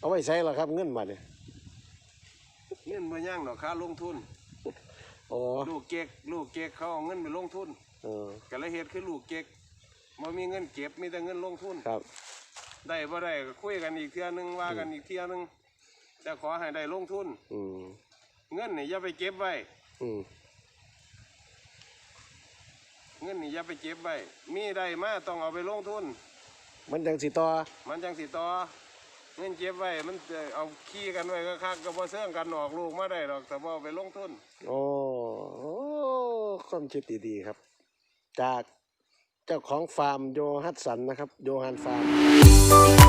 เอาไว้ใช้แล้วครับเงินมาเนี่ยเงินมาย่างดอกค่าลงทุน โอ้ลูกเก๊กลูกเก๊กเขาเอาเงินไปลงทุนเออก็เลยเฮ็ดคือลูกเก๊กบ่มีเงินเก็บมีแต่เงินลงทุน ครับ ได้บ่ได้ก็คุยกันอีกเทื่อนึงว่ากันอีกเทื่อนึงแต่ขอให้ได้ลงทุน อืมเงินนี่อย่าไปเก็บไว้ อืมเงินนี่อย่าไปเก็บไว้ มีได้มาต้องเอาไปลงทุน มันจังสิต่อมันจังสิต่อ เงินเก็บไว้มันเอาขี้กันไว้ก็คักก็บ่เสื่องกันออกลูกมาได้หรอกแต่บ่เอาไปลงทุนโอ้โอ้ความคิดดีๆครับ จากเจ้าของฟาร์มโยฮัตสันนะครับ โยฮันฟาร์ม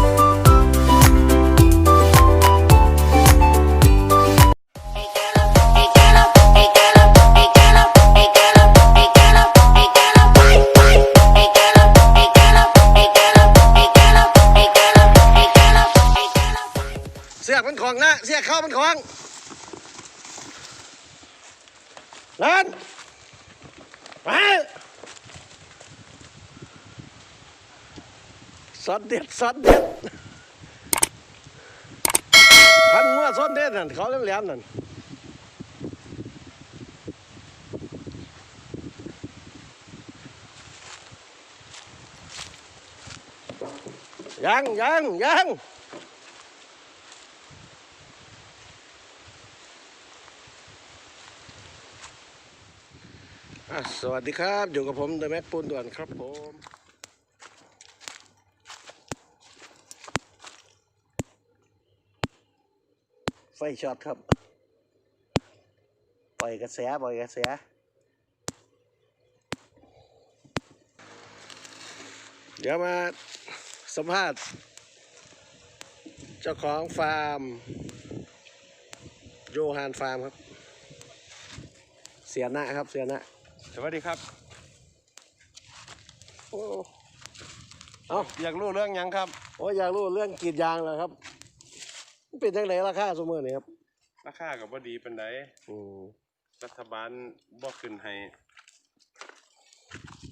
เสียเข้ามันของนั่นมาสอดเด็ดสอดเด็ดพันงัวสอดเด็ดนั่นเขาแหลมๆนั่นยังยังยัง สวัสดีครับ อยู่กับผมเดอะแม็กปูนด่วนครับผมไฟช็อตครับ ปล่อยกระแสปล่อยกระแสเดี๋ยวมาสัมภาษณ์ เจ้าของฟาร์ม โยฮานฟาร์มครับ เสียหน้าครับเสียหน้า สวัสดีครับโอ้เอาอยากรู้เรื่องหยังครับ โอ้อยากรู้เรื่องกรีดยางแล้วครับมันเป็นจังไดราคาสมมตินี่ครับราคาก็บ่ดีปานใดอืมรัฐบาลบ่ขึ้นให้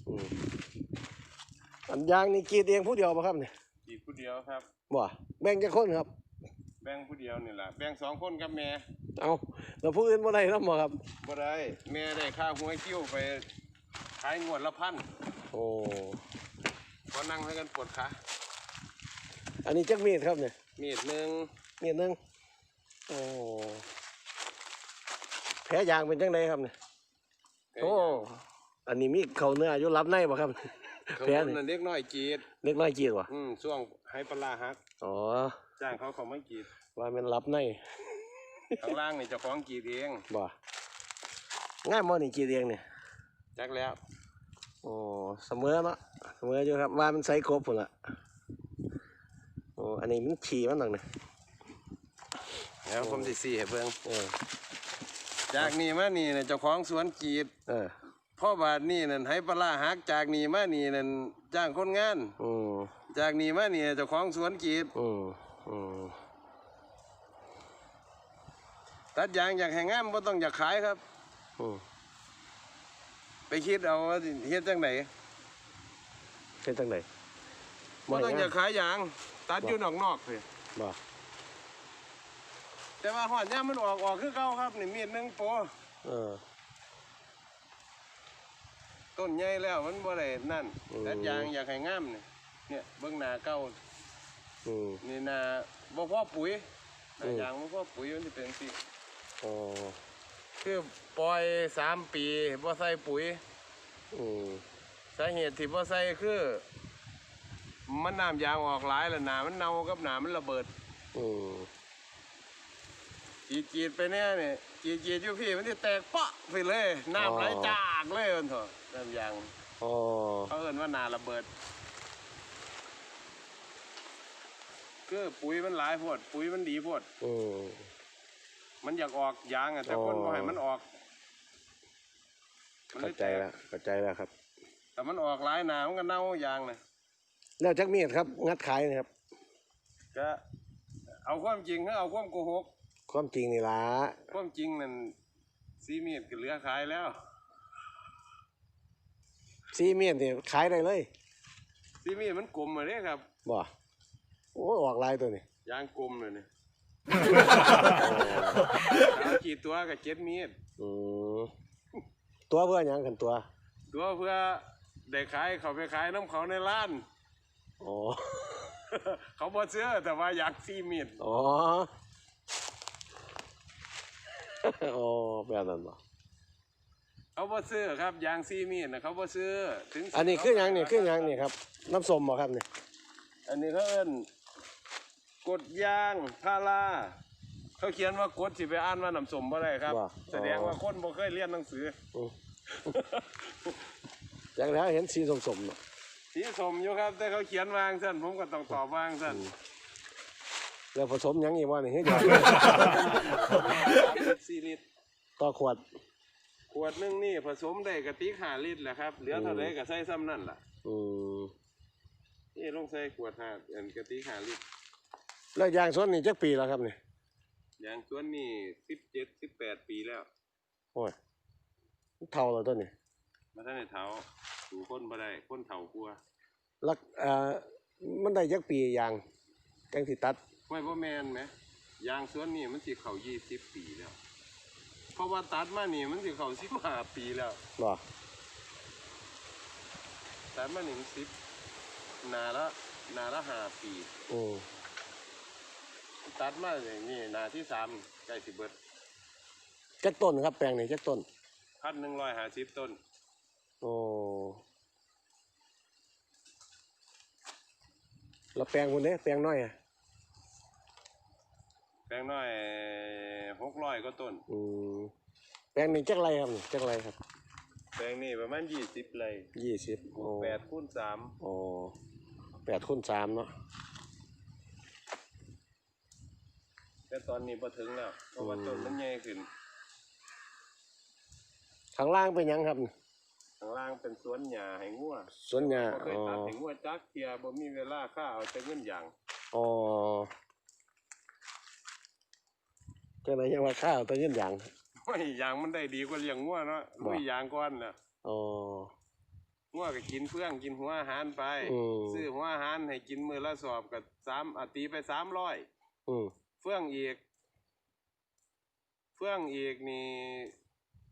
อืมอันยางนี่กรีดเองผู้เดียวป่ะครับเนี่ยอีกผู้เดียวครับ บ่แบ่งจะคนครับ แบ่งผู้เดียวนี่ล่ะแบ่งสองคนกับแม่เอา แล้วผู้อื่นบ่ได้นำบ่ครับ บ่ได้แม่ได้ค่าหัวคิ้วไปขายงวดละพันโอ้พอนั่งให้กันปวดขาอันนี้จักมีดครับเนี่ยมีดหนึ่งมีดหนึงโอ้แผลยางเป็นจังไดครับเนี่ยโอ้อันนี้มีเข้าเนื้ออยู่รับในบ่ครับเขาแผลบนนี่นั่นเล็กน้อยกรีดเล็กน้อยกรีดบ่อืมช่วงให้ปลาร้าหักอ๋อจ้างเขาเขาไม่กรีดว่ามันรับใน ข้างล่างนี่เจ้าของกรีดเองบ่ง่ายมอนี่กี่เรียงเนี่ยจักแล้วโอ้เสมอเนาะเสมออยู่ครับว่ามันใส่ครบพุ่นละโอ้อันนี้มันฉี่มันหนังเนี่ยแล้วผมสิสี่ให้เบิ่งเออจากนี่มานี่น่ะเจ้าของสวนกรีดเออพ่อบาทนี่นั่นให้ปลาร้าหักจากนี่มานี่นั่นจ้างคนงาน อืมจากนี่มานี่เจ้าของสวนกรีดอืมอืม ตัดยางอยากให้งามบ่ต้องอยากขายครับอืมไปคิดเอาว่าสิเฮ็ดจังไดเป็นจังไหนบ่ต้องอยากขายยาง ตัดอยู่นอกๆเลยบ่แต่ว่าหอดยามมันออกออกคือเก่าครับนี่มีดหนึงโปเออ ต้นใหญ่แล้วมันบ่ได้นั่นตัดยางอยากให้งามนี่เนี่ยเบิ่งหน้าเก่าอืม นี่หน้าบ่พอปุ๋ยหน้าอืม ยางบ่พอปุ๋ยมันสิเป็นจังซี่ โอ้คือปล่อยสามปีบ่ใส่ปุ๋ยอืมสาเหตุที่บ่ใส่คือ มันน้ำยางออกหลายแล้วหนามันเน่ากับหนามันระเบิดอืมจีดจีดไปเนี่ยเนี่ยจีดจีดอยู่พี่มันจะแตกเปาะไปเลยน้ำไหลจากเลยมันเถอะน้ำยางโอ้เขาเอิ้นว่าหนาระเบิดคือปุ๋ยมันหลายโพดปุ๋ยมันดีโพดอืม มันอยากออกยางอะแต่คนอ๋อบ่ให้มันออก มันเลเข้ายใจแตกแล้วเข้าใจแล้วครับ แต่มันออกหลายหนามันก็เน่ายางนะแล้วจักมีดครับ งัดขายนะครับ ก็เอาความจริงให้เอาความโกหก ความจริงนี่ล่ะความจริงนั่นซีเมียดก็เหลือขายแล้วซีเมียนนี่ขายได้เลยซีเมียดมันกลมมาเลยครับบ่โอ้ออกลายตัวนี้ยางกลมเลยเนี่ย เอากี่ตัวกับเจ็ดมีดอืมตัวเพื่อหยังกันตัวตัวเพื่อได้ขายเขาไปขายน้ำเขาในร้าน อ๋อเขาบ่เสื้อแต่ว่าอยากซีมีดอ๋ออ๋อแบบนั้นบ่เขาบ่ซื้อครับยางซีมีดนะเขาบ่ซื้อถึงอันนี้คือหยังนี่คือหยังนี่ครับ น้ำส้มบ่ครับนี่อันนี้เขาเอิ้น กดยางพาราเขาเขียนว่ากดสิไปอ่านว่าน้ำส้มบ่ได้ครับ ว่า แสดงว่าคนบ่เคยเรียนหนังสือ อืมจากแล้วเห็นสีส้มๆเนาะสีสมอยู่ครับแต่เขาเขียนวางสั่นผมก็ต้องตอบวางสั่นแล้วผสมหยังอีกว่านี่เฮ็ดหยังสี่ลิตรต่อขวด ขวดหนึงนี่ผสมได้กะติกห้าลิตรแหละครับเหลือเท่าไรก็ใส่ซ้ำนั่นล่ะอืมนี่ลงใส่ขวดห้าอันกะติกห้าลิตร แล้วยางสวนนี่จักปีแล้วครับนี่อย่างส่วนนี่สิบเจ็ดสิบแปดปีแล้วโอ้ยเท่าแล้วตัวนี้มาท่านในเท้าถูคนบ่ได้คนเฒ่ากลัวแล้วเอ่อมันได้จักปียางจังสิตัดไม่บ่แมนไหมยางสวนนี่มันสิเข้ายี่สิบปีแล้ว เพราะว่าตัดมานี่มันสิเข้าสิบห้าปีแล้ว บ่ตัดมานี่มันสิบนาละนาละห้าปีอืม ตัดมาอย่างนี้นาที่สามใกล้สิเบิดจักต้นครับแปลงนี่จักต้น พันหนึ่งร้อยห้าสิบต้น โอ้แล้วแปลงคนนี้แปลงน้อยอะแปลงน้อยหกร้อยก็ต้น อืมแปลงนี้จักไรครับนี่จักไรครับแปลงนี่ประมาณยี่สิบไร่ยี่สิบโอ้แปดคูณสามโอ้แปดคูณสามเนาะ แต่ตอนนี้พอถึงแล้วเพราะว่าต้นมันใหญ่ขึ้นข้างล่างเป็นหยังครับนี่ข้างล่างเป็นสวนหญ้าให้งัวสวนหญ้าบ่เคยอ๋อตัดให้งัวจักเทียบ่มีเวลาค่าเอาแต่เงินอย่างอ๋อจังไหนยังว่าข้าวตัวยืนหยังไม่ยางมันได้ดีกว่าเลี้ยงงัวเนาะบ่ ลุยยางก่อนน่ะอ๋อ งัวก็กินเฟื่องกินหัวอาหารไปอืม ซื้อหัวอาหารให้กินมื้อละสอบก็สามอาตีไปสามร้อยอืม เฟื่องอีก เฟื่องอีกนี่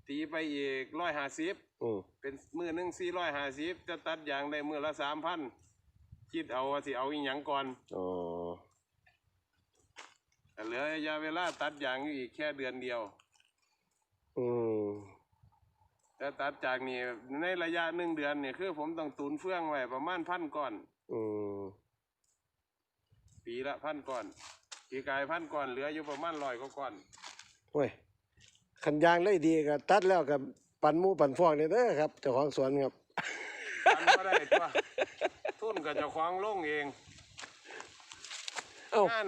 ตีไปอีกร้อยห้าสิบอืมเป็นมือหนึ่งสี่ร้อยห้าสิบจะตัดยางได้มือละสามพันคิดเอาว่าสิเอาอีหยังก่อนอ๋อแต่เหลือระยะเวลาตัดยางอยู่อีกแค่เดือนเดียว อืมแล้วตัดจากนี่ในระยะหนึ่งเดือนเนี่ยคือผมต้องตุนเฟื่องไว้ประมาณพันก้อน อืมปีละพันก้อน ปีกายพันก้อนเหลืออยู่ประมาณร้อยกว่าก้อนเว้ยขันยางได้ดีก็ตัดแล้วกับปั่นหมูปั่นฟองเนี่ยเด้อครับเจ้าของสวนครับพันก็ได้ตัวทุนก็เจะคว้าของลงเองเอ้างาน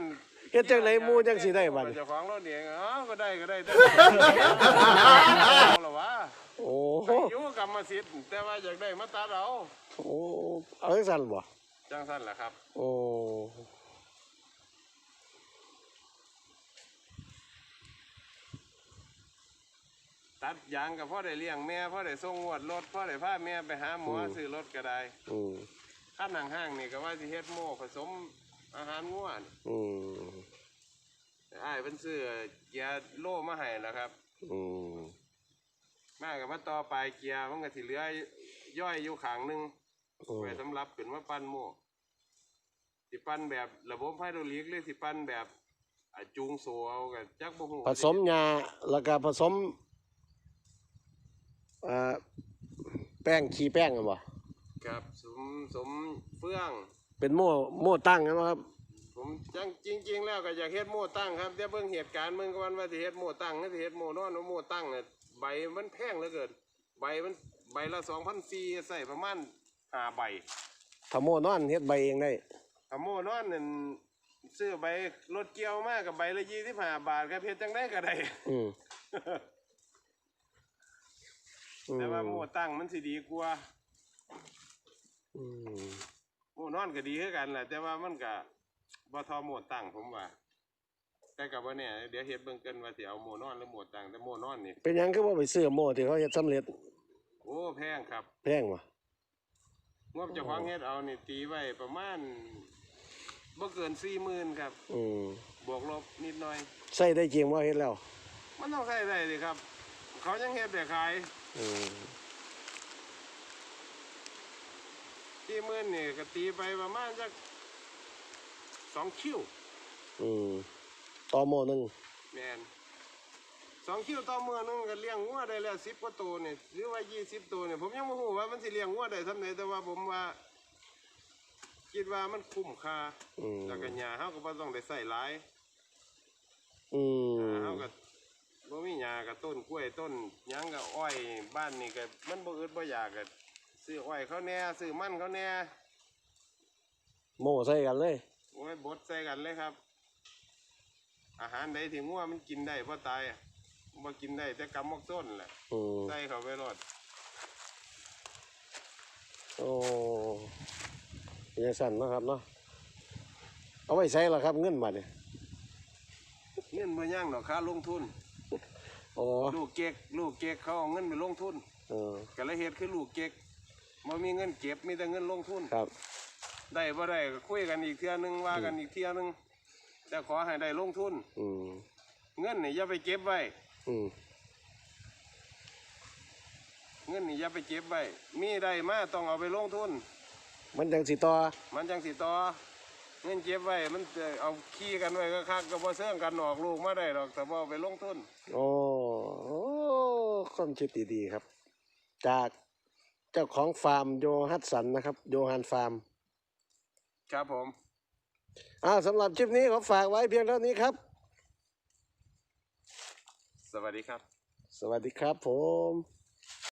เฮ็ดจังไหนหมู่จังสิได้บัดนี้เจะคว้าของรถเองอ๋อก็ได้ก็ได้แต่ เอาละวะโอ้โหอยู่กรรมสิทธิ์แต่ว่าอยากได้มาตัดเอาโอ้เอาจังซั่นบ่จังสั้นแหละครับ โอ้ ตัดยางกับพ่อได้เลี้ยงแม่พ่อได้ส่งงวดรถพ่อได้พาแม่ไปหาหมอซื้อรถก็ได้อืมข้ามหนังห้างนี่ก็ว่าสิเฮ็ดโม่ผสมอาหารง่วนอืมอ้ายเป็นซื้อเกียร์โล่มาให้แล้วครับ อืมมากับมาต่อปลายเกียร์มันก็สิเหลือย่อยอยู่ข้างหนึงอืมไว้สำหรับเป็นว่าปั้นโม่สิปั้นแบบระบบไฮดรอลิกหรือสิปั้นแบบอ่าจูงโซเอากับจักบ่ฮู้ผสมยาแล้วก็ผสมเอ่อแป้งขี้แป้งกันบ่ครับสมสมเฟื่องเป็นโม่โม่ตั้งกันบ่ครับ ผมจังจริง ๆ แล้วก็อยากเฮ็ดโม่ตั้งครับแต่เบิ่งเหตุการณ์เบิ่งก่อนว่าสิเฮ็ดโม่ตั้งหรือสิเฮ็ดโม่นอนว่าโม่ตั้งน่ะใบมันแพงเหลือเกินใบมันใบละ2,400ใส่ประมาณ5ใบถ้าโม่นอนเฮ็ดใบเองได้ถ้าโม่นอนนั่นซื้อใบรถเกี่ยวมากับใบละ25บาทครับเฮ็ดจังไดก็ได้ อืมอื แต่ว่าโม่ตั้งมันสิดีกว่าอืมโม่นอนก็ดีคือกันแหละแต่ว่ามันก็บ่เทอโม่ตั้งผมว่า แต่กับว่าเนี่ยเดี๋ยวเฮ็ดเบิ่งกันว่าสิเอาโม่นอนหรือโม่ตั้งแต่โม่นอนนี่เป็นหยังคือว่าไปซื้อโม่ที่เขาเฮ็ดสำเร็จโอ้แพงครับแพงวะงบเจ้าของเฮ็ดเอานี่ตีไว้ประมาณบ่เกินสี่หมื่นครับ อืมบวกลบนิดหน่อย ใส่ได้จริงว่าเฮ็ดแล้ว มันต้องใช้ได้สิครับ เขายังเฮ็ดแต่ขาย อืมสี่หมื่นนี่ก็ตีไปประมาณจักสองคิวอืมต่อโมหนึงแมนสองคิวต่อมือหนึงก็เลี้ยงงัวได้แล้วสิบกว่าตัวเนี่ยหรือว่ายี่สิบตัวเนี่ยผมยังไม่รู้ว่ามันสิเลี้ยงงัวได้ทำไหนแต่ว่าผมว่า คิดว่ามันคุ้มค่าอืมแล้วก็หญ้าเฮาก็บ่ต้องได้ใส่หลายอืมอ่าเฮาก็ บ่มีหญ้าก็ต้นกล้วยต้นหยังก็อ้อยบ้านนี่ก็มันบ่อึดบ่อยากก็ซื้ออ้อยเขาแหน่ซื้อมันเขาแหน่โมใส่กันเลย โอ้ยบดใส่กันเลยครับ อาหารใดที่งัวมันกินได้บ่ตายอะบ่กินได้แต่กำมกต้นแหละอืมใส่เข้าไปรอดโอ้ยงสั่นเนาะครับเนาะเอาไว้ใส่ละครับเงินบาทเนี่ยเงินบ่ย่างดอกค่าลงทุน โอ้ลูกเก๊กลูกเก๊กเขาเอาเงินไปลงทุนเออก็เลยเฮ็ดคือลูกเก๊กบ่มีเงินเก็บมีแต่เงินลงทุน ครับ ได้บ่ได้ก็คุยกันอีกเทื่อนึงว่ากันอีกเทื่อนึงแต่ขอให้ได้ลงทุน อืมเงินนี่อย่าไปเก็บไว้ อืมเงินนี่อย่าไปเก็บไว้ มีได้มาต้องเอาไปลงทุน มันจังสิต่อ มันจังสิต่อ เงินเก็บไว้มันจะเอาขี้กันไว้ก็คักก็บ่เสื่องกันออกลูกมาได้ดอกแต่บ่เอาไปลงทุนโอ้โอ้ความคิดดีๆครับ จากเจ้าของฟาร์มโยฮัตสันนะครับ โยฮันฟาร์มครับผมอ่าสำหรับคลิปนี้ขอฝากไว้เพียงเท่านี้ครับ สวัสดีครับ สวัสดีครับผม